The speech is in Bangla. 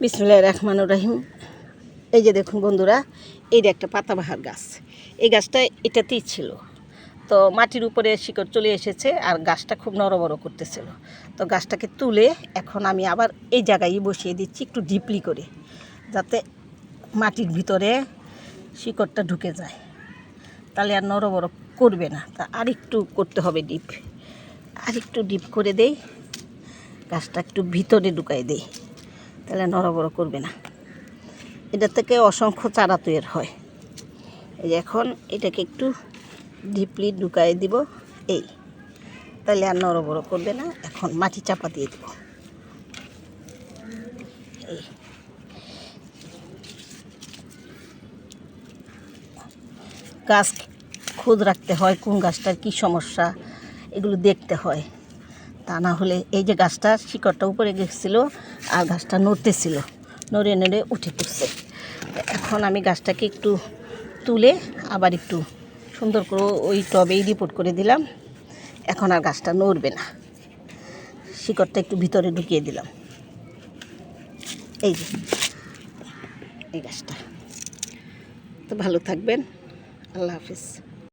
বিসমুল্লাহ রহমানুর রহিম। এই যে দেখুন বন্ধুরা এইটা একটা পাতাবাহার গাছ। এই গাছটা এটাতেই ছিল। তো মাটির উপরে শিকড় চলে এসেছে আর গাছটা খুব নরবড় করতেছিল। তো গাছটাকে তুলে এখন আমি আবার এই জায়গায় বসিয়ে দিচ্ছি একটু ডিপলি করে, যাতে মাটির ভিতরে শিকড়টা ঢুকে যায়। তাহলে আর নরবড় করবে না। তা আর একটু করতে হবে ডিপ আর একটু ডিপ করে দেই। গাছটা একটু ভিতরে ঢুকাই দেই। তাহলে নড়বড় করবে না। এটা থেকে অসংখ্য চারা তৈরি হয়। এখন এটাকে একটু ডিপলি ঢুকাই দিব। এই, তাহলে আর নড়বড় করবে না। এখন মাটি চাপা দিয়ে দেব। এই। গাছ খুদ রাখতে হয়, কোন গাছটার কী সমস্যা, এগুলো দেখতে হয়। তা না হলে এই যে গাছটা শিকড়টা উপরে গেছিল আর গাছটা নড়তেছিল। নড়ে নড়ে উঠে পড়ছে। এখন আমি গাছটাকে একটু তুলে আবার একটু সুন্দর করে ওই টবেই রিপোর্ট করে দিলাম। এখন আর গাছটা নড়বে না। শিকড়টা একটু ভিতরে ঢুকিয়ে দিলাম। এই যে, এই গাছটা। তো ভালো থাকবেন। আল্লাহ হাফিজ।